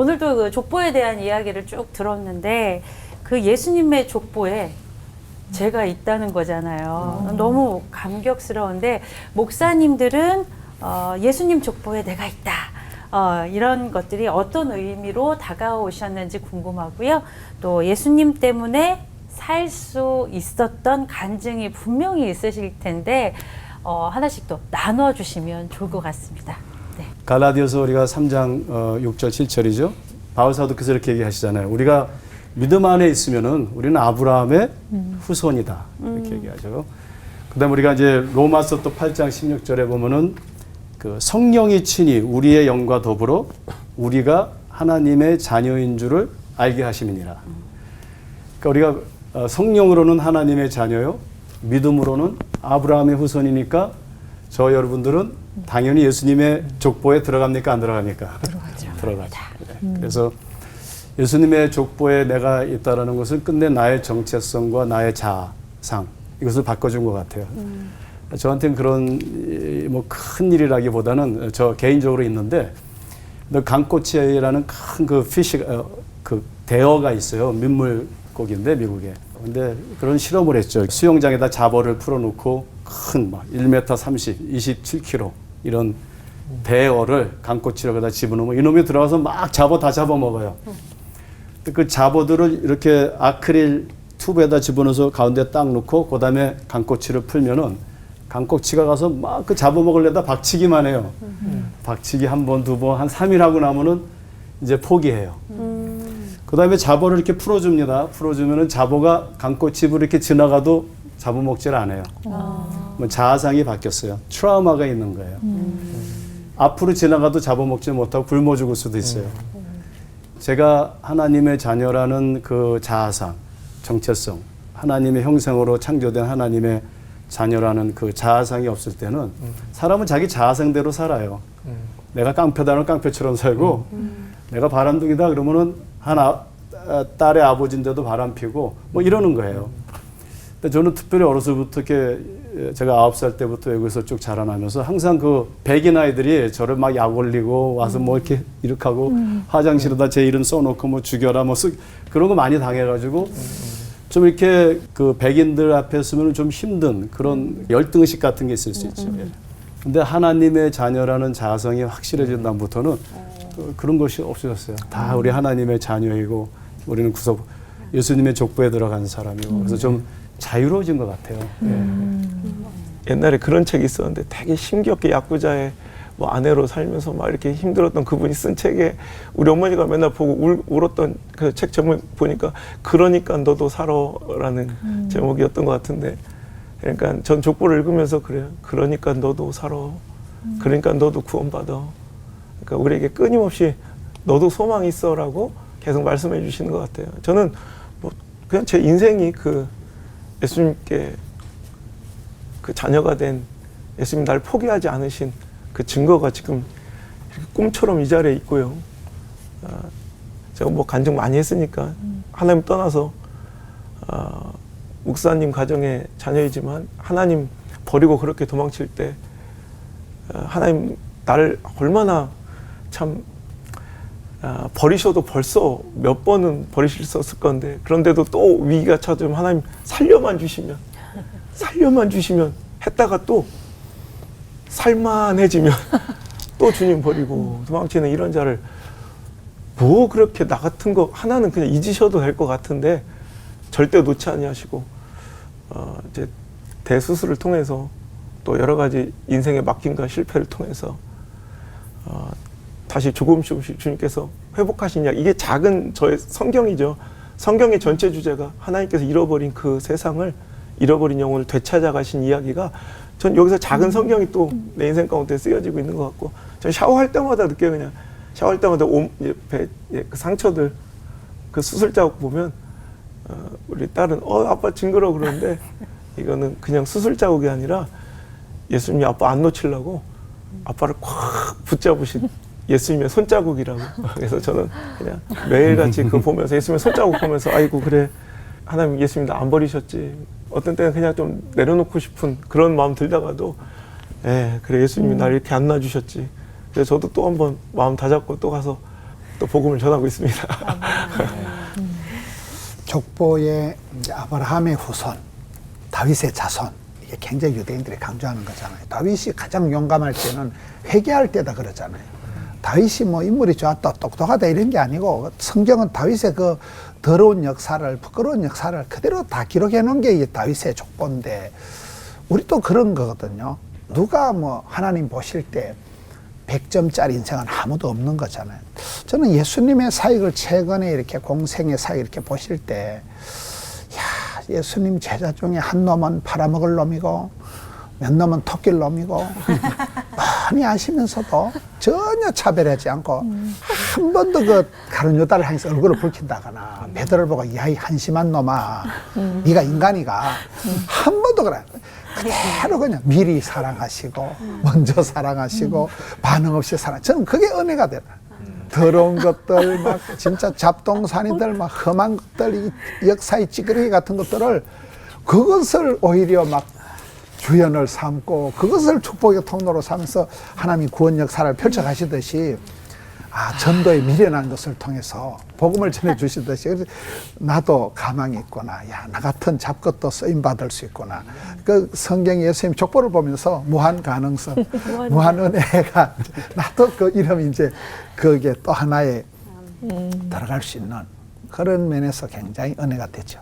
오늘도 그 족보에 대한 이야기를 쭉 들었는데 그 예수님의 족보에 제가 있다는 거잖아요. 너무 감격스러운데 목사님들은 어, 예수님 족보에 내가 있다. 어, 이런 것들이 어떤 의미로 다가오셨는지 궁금하고요. 또 예수님 때문에 살 수 있었던 간증이 분명히 있으실 텐데 어, 하나씩 또 나눠주시면 좋을 것 같습니다. 네. 갈라디아서 우리가 3장 어, 6절 7절이죠. 바울 사도께서 이렇게 얘기하시잖아요. 우리가 믿음 안에 있으면은 우리는 아브라함의 후손이다. 이렇게 얘기하죠. 그다음 우리가 이제 로마서 또 8장 16절에 보면은 그 성령이 친히 우리의 영과 더불어 우리가 하나님의 자녀인 줄을 알게 하심이니라. 그러니까 우리가 어, 성령으로는 하나님의 자녀요, 믿음으로는 아브라함의 후손이니까 저 여러분들은 당연히 예수님의 족보에 들어갑니까 안 들어갑니까? 들어가죠. 들어가죠. 네. 그래서 예수님의 족보에 내가 있다라는 것은 끝내 나의 정체성과 나의 자상 이것을 바꿔준 것 같아요. 저한테는 그런 뭐 큰 일이라기보다는 저 개인적으로 있는데 너 강꼬치라는 큰 그 피시 어, 그 대어가 있어요 민물고기인데 미국에 근데 그런 실험을 했죠 수영장에다 자버를 풀어놓고 큰막 1m 30, 27kg 이런 대어를 강꼬치로다 집어넣으면 이놈이 들어가서 막 잡어 다 잡아 먹어요. 그 잡어들을 이렇게 아크릴 튜브에다 집어넣어서 가운데 딱 넣고 그다음에 강꼬치를 풀면은 강꼬치가 가서 막 그 잡아먹으려다 박치기만 해요. 박치기 한 번, 두 번, 한 3일 하고 나면은 이제 포기해요. 그 다음에 잡어를 이렇게 풀어줍니다. 풀어주면은 잡어가 강꼬치부로 이렇게 지나가도 잡아먹질 않아요. 뭐 자아상이 바뀌었어요. 트라우마가 있는 거예요. 앞으로 지나가도 잡아먹지 못하고 굶어 죽을 수도 있어요. 제가 하나님의 자녀라는 그 자아상, 정체성, 하나님의 형상으로 창조된 하나님의 자녀라는 그 자아상이 없을 때는 사람은 자기 자아상대로 살아요. 내가 깡패다는 깡패처럼 살고 내가 바람둥이다 그러면은 한 아, 아, 딸의 아버지인데도 바람 피고 뭐 이러는 거예요. 근데 저는 특별히 어려서부터 이렇게 제가 아홉 살 때부터 외국에서 쭉 자라나면서 항상 그 백인 아이들이 저를 막 약 올리고 와서 뭐 이렇게 이렇게 하고 화장실에다 제 이름 써놓고 뭐 죽여라 뭐 쓰, 그런 거 많이 당해가지고 좀 이렇게 그 백인들 앞에 서면 좀 힘든 그런 열등의식 같은 게 있을 수 있죠. 예. 근데 하나님의 자녀라는 자성이 확실해진 다음부터는 그- 그런 것이 없어졌어요. 다 우리 하나님의 자녀이고 우리는 구속 예수님의 족보에 들어간 사람이고 그래서 좀 자유로워진 것 같아요. 예. 옛날에 그런 책이 있었는데 되게 힘겹게 야구자의 뭐 아내로 살면서 막 이렇게 힘들었던 그분이 쓴 책에 우리 어머니가 맨날 보고 울, 울었던 그 책 제목 보니까 그러니까 너도 살아라는 제목이었던 것 같은데 그러니까 전 족보를 읽으면서 그래요. 그러니까 너도 살아. 그러니까 너도 구원받아. 그러니까 우리에게 끊임없이 너도 소망이 있어라고 계속 말씀해 주시는 것 같아요. 저는 뭐 그냥 제 인생이 그 예수님께 그 자녀가 된 예수님 날 포기하지 않으신 그 증거가 지금 이렇게 꿈처럼 이 자리에 있고요. 아, 제가 뭐 간증 많이 했으니까 하나님 떠나서 아, 목사님 가정의 자녀이지만 하나님 버리고 그렇게 도망칠 때 아, 하나님 나를 얼마나 참 아, 버리셔도 벌써 몇 번은 버리셨을 건데 그런데도 또 위기가 찾으면 하나님 살려만 주시면 살려만 주시면 했다가 또 살만해지면 또 주님 버리고 도망치는 이런 자를 뭐 그렇게 나 같은 거 하나는 그냥 잊으셔도 될 것 같은데 절대 놓지 아니하시고 어 이제 대수술을 통해서 또 여러 가지 인생의 막힘과 실패를 통해서 어 다시 조금씩 조금씩 주님께서 회복하신 약 이게 작은 저의 성경이죠. 성경의 전체 주제가 하나님께서 잃어버린 그 세상을 잃어버린 영혼을 되찾아 가신 이야기가 전 여기서 작은 성경이 또 내 인생 가운데 쓰여지고 있는 것 같고 전 샤워할 때마다 느껴 요 그냥 샤워할 때마다 온, 예, 배, 상처들 그 수술 자국 보면 어, 우리 딸은 어 아빠 징그러 그러는데 이거는 그냥 수술 자국이 아니라 예수님이 아빠 안 놓치려고 아빠를 꽉 붙잡으신 예수님의 손자국이라고. 그래서 저는 그냥 매일같이 그거 보면서 예수님의 손자국 보면서 아이고 그래. 하나님 예수님 나 안 버리셨지. 어떤 때는 그냥 좀 내려놓고 싶은 그런 마음 들다가도 예 그래 예수님이 날 이렇게 안 놔주셨지. 그래서 저도 또 한번 마음 다잡고 또 가서 또 복음을 전하고 있습니다. 족보의 이제 아브라함의 후손, 다윗의 자손 이게 굉장히 유대인들이 강조하는 거잖아요. 다윗이 가장 용감할 때는 회개할 때다 그러잖아요. 다윗이 뭐 인물이 좋았다, 똑똑하다 이런 게 아니고 성경은 다윗의 그 더러운 역사를 부끄러운 역사를 그대로 다 기록해 놓은 게이 다윗의 족보인데 우리도 그런 거거든요. 누가 뭐 하나님 보실 때 100점짜리 인생은 아무도 없는 거잖아요. 저는 예수님의 사역을 최근에 이렇게 공생의 사역 이렇게 보실 때, 야, 예수님 제자 중에 한 놈은 팔아먹을 놈이고, 몇 놈은 토낄 놈이고, 많이 아시면서도 전혀 차별하지 않고, 한 번도 그 가룟 유다를 향해서 얼굴을 붉힌다거나, 베드로를 보고, 야, 이 한심한 놈아, 네가 인간이가, 한 번도 그래. 그대로 그냥 미리 사랑하시고 먼저 사랑하시고 반응 없이 사랑. 저는 그게 은혜가 되나. 더러운 것들 막 진짜 잡동사니들 막 험한 것들 이 역사의 찌그러기 같은 것들을 그것을 오히려 막 주연을 삼고 그것을 축복의 통로로 삼면서 하나님이 구원 역사를 펼쳐 가시듯이 아, 전도에 미련한 것을 통해서 복음을 전해 주시듯이 나도 가망이 있구나. 야, 나 같은 잡것도 쓰임 받을 수 있구나. 그 성경 예수님 족보를 보면서 무한 가능성, 무한 은혜가 나도 그 이름 이제 그게 또 하나의 들어갈 수 있는 그런 면에서 굉장히 은혜가 되죠.